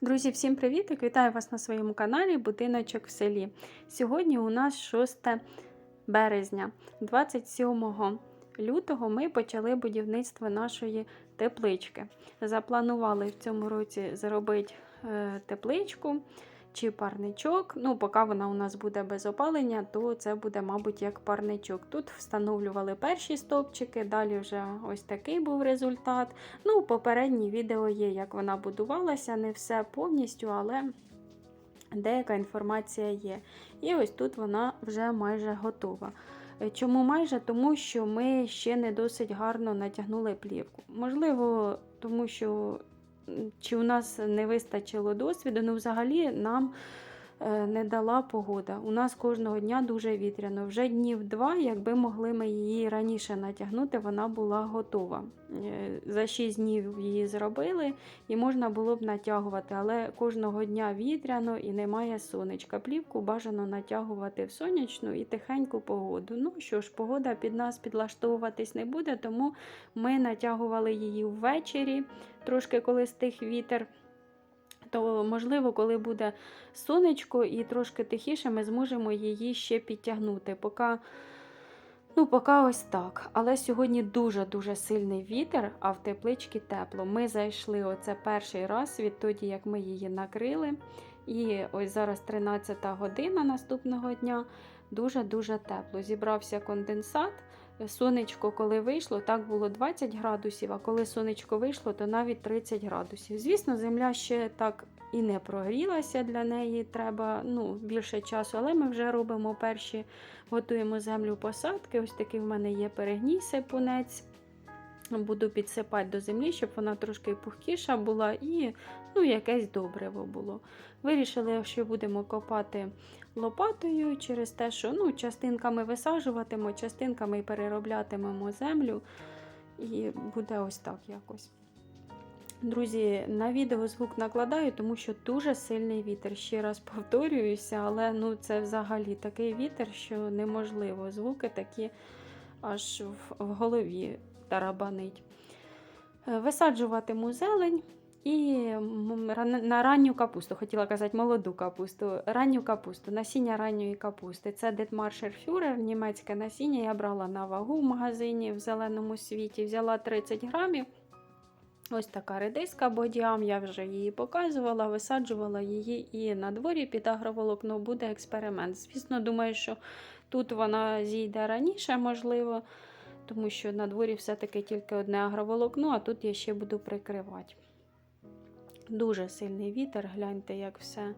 Друзі, всім привіт! Вітаю вас на своєму каналі Будиночок в селі. Сьогодні у нас 6 березня, 27 лютого ми почали будівництво нашої теплички. Запланували в цьому році зробити е, тепличку чи парничок. Ну, поки вона у нас буде без опалення, то це буде, мабуть, як парничок. Тут встановлювали перші стовпчики, далі вже ось такий був результат. Ну, попереднє відео є, як вона будувалася, не все повністю, але деяка інформація є. І ось тут вона вже майже готова. Е, Чому майже? Тому що ми ще не досить гарно натягнули плівку. Можливо, тому що чи у нас не вистачило досвіду, ну взагалі нам не дала погода. У нас кожного дня дуже вітряно. Вже днів два, якби могли ми її раніше натягнути, вона була готова. Е, За 6 днів її зробили і можна було б натягувати, але кожного дня вітряно і немає сонечка. Плівку бажано натягувати в сонячну і тихеньку погоду. Ну що ж, погода під нас підлаштовуватись не буде, тому ми натягували її ввечері, трошки коли стих вітер. То, можливо, коли буде сонечко і трошки тихіше, ми зможемо її ще підтягнути. Поки, ну, поки ось так. Але сьогодні дуже-дуже сильний вітер, а в тепличці тепло. Ми зайшли оце перший раз відтоді, як ми її накрили. І ось зараз 13 година наступного дня. Дуже-дуже тепло. Зібрався конденсат. Сонечко, коли вийшло, так було 20 градусів, а коли сонечко вийшло, то навіть 30 градусів. Звісно, земля ще так і не прогрілася, для неї треба ну, більше часу, але ми вже робимо перші, готуємо землю посадки. Ось такий в мене є перегній сипунець. Буду підсипати до землі, щоб вона трошки пухкіша була і ну, якесь добриво було. Вирішили, що будемо копати лопатою через те, що ну, частинками висаджуватимо, частинками перероблятимемо землю. І буде ось так якось. Друзі, на відео звук накладаю, тому що дуже сильний вітер. Ще раз повторююся, але ну, це взагалі такий вітер, що неможливо. Звуки такі аж в голові тарабанить. Е, Висаджуватиму зелень. І на ранню капусту, хотіла казати молоду капусту, ранню капусту, насіння ранньої капусти. Це Детмаршер Фюрер, німецьке насіння. Я брала на вагу в магазині в зеленому світі, взяла 30 грамів. Ось така редиска бодіам, я вже її показувала, висаджувала її і на дворі під агроволокно буде експеримент. Звісно, думаю, що тут вона зійде раніше, можливо, тому що на дворі все-таки тільки одне агроволокно, а тут я ще буду прикривати. Дуже сильний вітер, гляньте, як все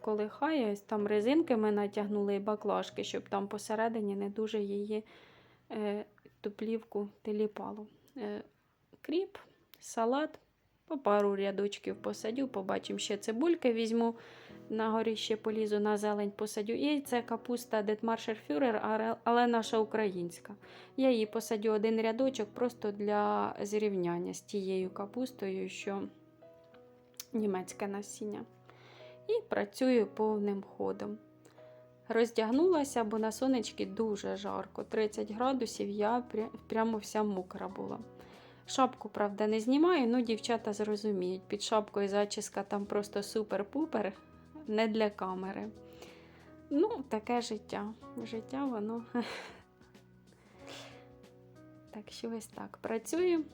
колихає. Там резинки ми натягнули і баклажки, щоб там посередині не дуже її е, ту плівку теліпало. Е, кріп, салат, по пару рядочків посадю, побачимо ще цибульки візьму. На горі ще полізу на зелень посадю. І це капуста Детмаршер Фюрер, але- наша українська. Я її посадю один рядочок просто для зрівняння з тією капустою, що німецьке насіння. І працюю повним ходом. Роздягнулася, бо на сонечки дуже жарко. 30 градусів, я прямо вся мокра була. Шапку, правда, не знімаю, ну дівчата зрозуміють. Під шапкою зачіска там просто супер-пупер, не для камери. Ну, таке життя. Життя воно. Так що ось так. Працюю.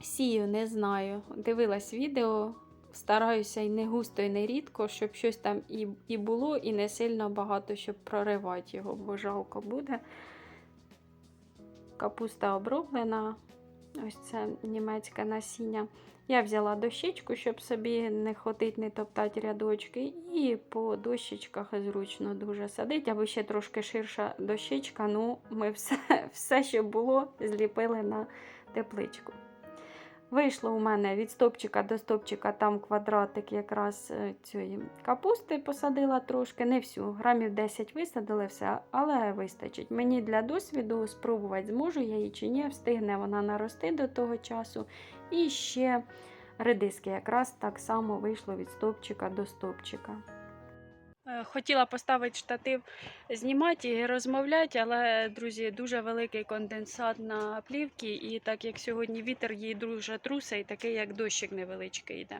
Сію, не знаю. Дивилась відео, стараюся і не густо, і не рідко, щоб щось там і, і було, і не сильно багато, щоб проривати його, бо жалко буде. Капуста оброблена. Ось це німецьке насіння. Я взяла дощечку, щоб собі не ходити, не топтати рядочки, і по дощечках зручно дуже садить, аби ще трошки ширша дощечка. Ну, ми все, все, що було, зліпили на тепличку. Вийшло у мене від стопчика до стопчика, там квадратик якраз е, цієї капусти посадила трошки, не всю, грамів 10 висадили все, але вистачить. Мені для досвіду спробувати зможу я її чи ні, встигне вона нарости до того часу. І ще редиски якраз так само вийшло від стопчика до стопчика. Е, Хотіла поставити штатив, знімати і розмовляти, але, друзі, дуже великий конденсат на плівці, і так як сьогодні вітер її дуже трусе, і такий як дощик невеличкий йде.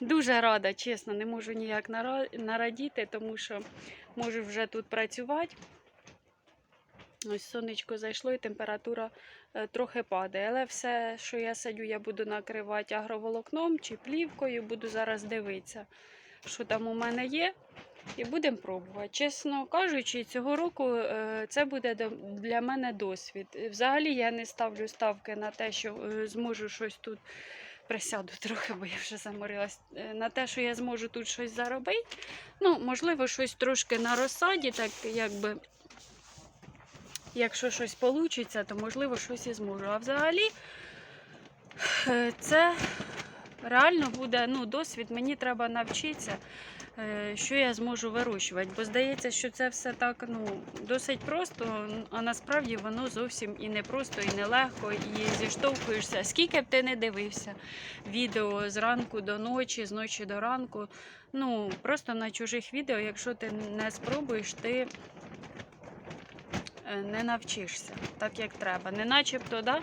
Дуже рада, чесно, не можу ніяк нарадіти, тому що можу вже тут працювати. Ось сонечко зайшло і температура е, трохи падає. Але все, що я садю, я буду накривати агроволокном чи плівкою, буду зараз дивитися, що там у мене є. І будемо пробувати. Чесно кажучи, цього року е, це буде для мене досвід. Взагалі я не ставлю ставки на те, що е, зможу щось тут присяду трохи, бо я вже заморилась. е, На те, що я зможу тут щось заробити. Ну, можливо, щось трошки на розсаді, так якби. Якщо щось вийде, то можливо щось і зможу. А взагалі це реально буде ну, досвід. Мені треба навчитися, е, що я зможу вирощувати. Бо здається, що це все так ну, досить просто, а насправді воно зовсім і не просто, і не легко, і зіштовхуєшся. Скільки б ти не дивився відео з ранку до ночі, з ночі до ранку. Ну, просто на чужих відео, якщо ти не спробуєш, ти е, не навчишся так, як треба. Не начебто, да,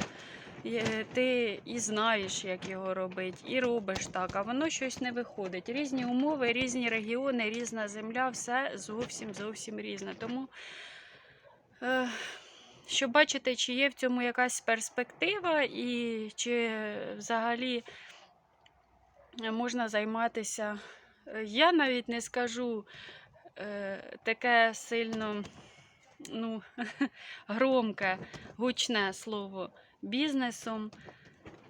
ти і знаєш, як його робити, і робиш так, а воно щось не виходить. Різні умови, різні регіони, різна земля, все зовсім зовсім різне. Тому, е, щоб бачити, чи є в цьому якась перспектива, і чи взагалі можна займатися. Е, Я навіть не скажу е, таке сильно ну, громке, гучне слово бізнесом.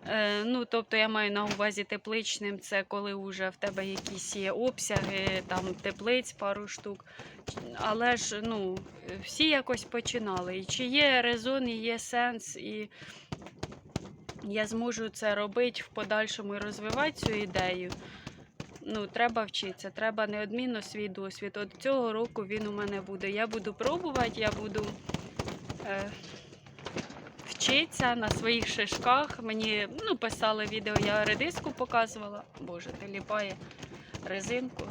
Е, ну, тобто я маю на увазі тепличним, це коли вже в тебе якісь є обсяги, там теплиць пару штук. Але ж ну, всі якось починали. І чи є резон, і є сенс, і я зможу це робити в подальшому і розвивати цю ідею. Ну, треба вчитися, треба неодмінно свій досвід. От цього року він у мене буде. Я буду пробувати, я буду е, вчитися на своїх шишках. Мені ну, писали відео, я редиску показувала. Боже, ти ліпає резинку.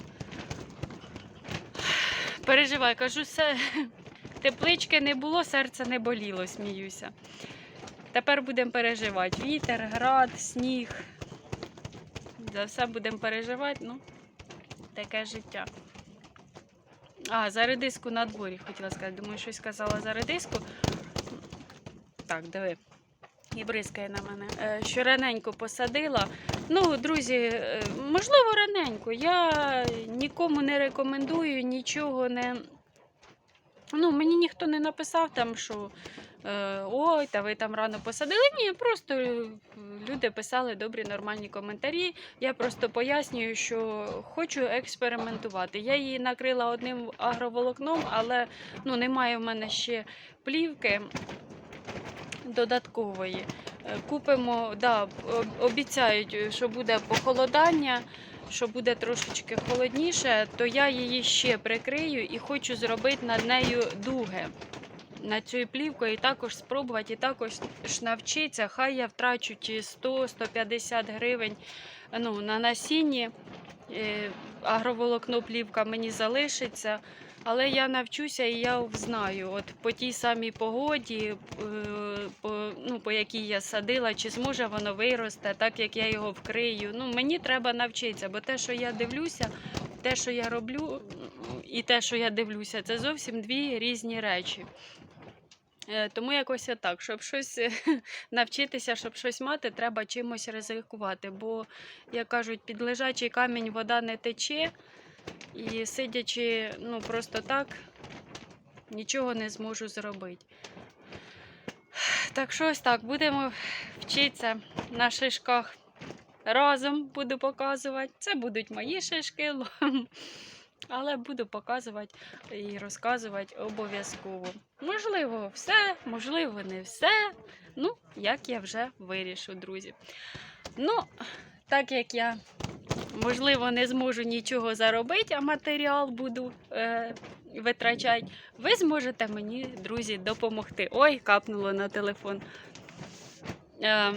Переживай, кажу, все. Теплички не було, серце не боліло, сміюся. Тепер будемо переживати. Вітер, град, сніг. За все будемо переживати, ну, таке життя. А, за редиску на дворі хотіла сказати. Думаю, щось сказала за редиску. Так, диви. І бризкає на мене. Е, Що раненько посадила. Ну, друзі, е, можливо, раненько. Я нікому не рекомендую, нічого не. Ну, мені ніхто не написав там, що е, ой, та ви там рано посадили. Ні, просто люди писали добрі, нормальні коментарі. Я просто пояснюю, що хочу експериментувати. Я її накрила одним агроволокном, але ну, немає в мене ще плівки додаткової. Е, Купимо, да, обіцяють, що буде похолодання, що буде трошечки холодніше, то я її ще прикрию і хочу зробити над нею дуги. На цю плівку і також спробувати, і також навчитися. Хай я втрачу ті 100-150 гривень ну, на насінні. Е, Агроволокно плівка мені залишиться. Але я навчуся і я знаю, от по тій самій погоді, е, по, ну, по якій я садила, чи зможе воно виросте, так як я його вкрию. Ну, мені треба навчитися, бо те, що я дивлюся, те, що я роблю, і те, що я дивлюся, це зовсім дві різні речі. Е, Тому якось отак, щоб щось е, навчитися, щоб щось мати, треба чимось ризикувати. Бо, як кажуть, під лежачий камінь вода не тече, і сидячи ну, просто так, нічого не зможу зробити. Так що ось так, будемо вчитися на шишках разом буду показувати. Це будуть мої шишки, але буду показувати і розказувати обов'язково. Можливо, все, можливо, не все. Ну, як я вже вирішу, друзі. Ну, так як я, можливо, не зможу нічого заробити, а матеріал буду е, витрачати, ви зможете мені, друзі, допомогти. Ой, капнуло на телефон. Е,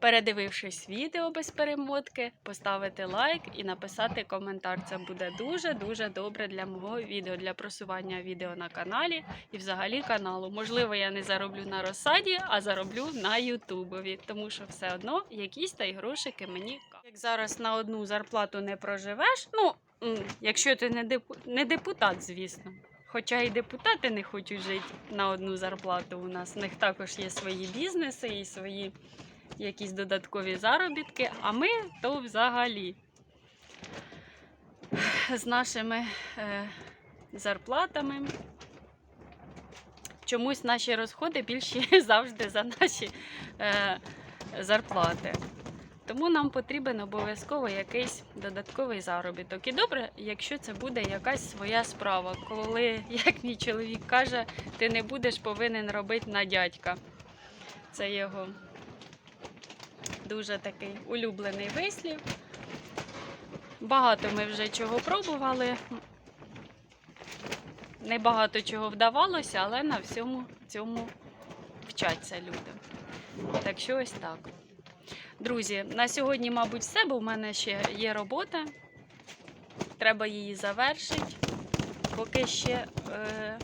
передивившись відео без перемотки, поставити лайк і написати коментар. Це буде дуже-дуже добре для мого відео, для просування відео на каналі і взагалі каналу. Можливо, я не зароблю на розсаді, а зароблю на Ютубові, тому що все одно якісь та й грошики мені. Як зараз на одну зарплату не проживеш, ну якщо ти не депу- не депутат, звісно. Хоча і депутати не хочуть жити на одну зарплату. У нас в них також є свої бізнеси і свої якісь додаткові заробітки, а ми то взагалі з нашими е, зарплатами. Чомусь наші розходи більші завжди за наші е, зарплати. Тому нам потрібен обов'язково якийсь додатковий заробіток. І добре, якщо це буде якась своя справа, коли, як мій чоловік каже, ти не будеш повинен робити на дядька. Це його дуже такий улюблений вислів. Багато ми вже чого пробували. Небагато чого вдавалося, але на всьому цьому вчаться люди. Так що ось так. Друзі, на сьогодні, мабуть, все, бо в мене ще є робота. Треба її завершити. Поки ще е,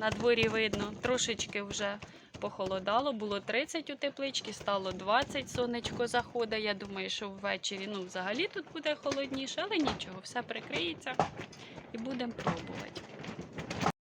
на дворі видно, трошечки вже похолодало. Було 30 у тепличці, стало 20, сонечко заходить. Я думаю, що ввечері ну, взагалі тут буде холодніше, але нічого, все прикриється і будемо пробувати.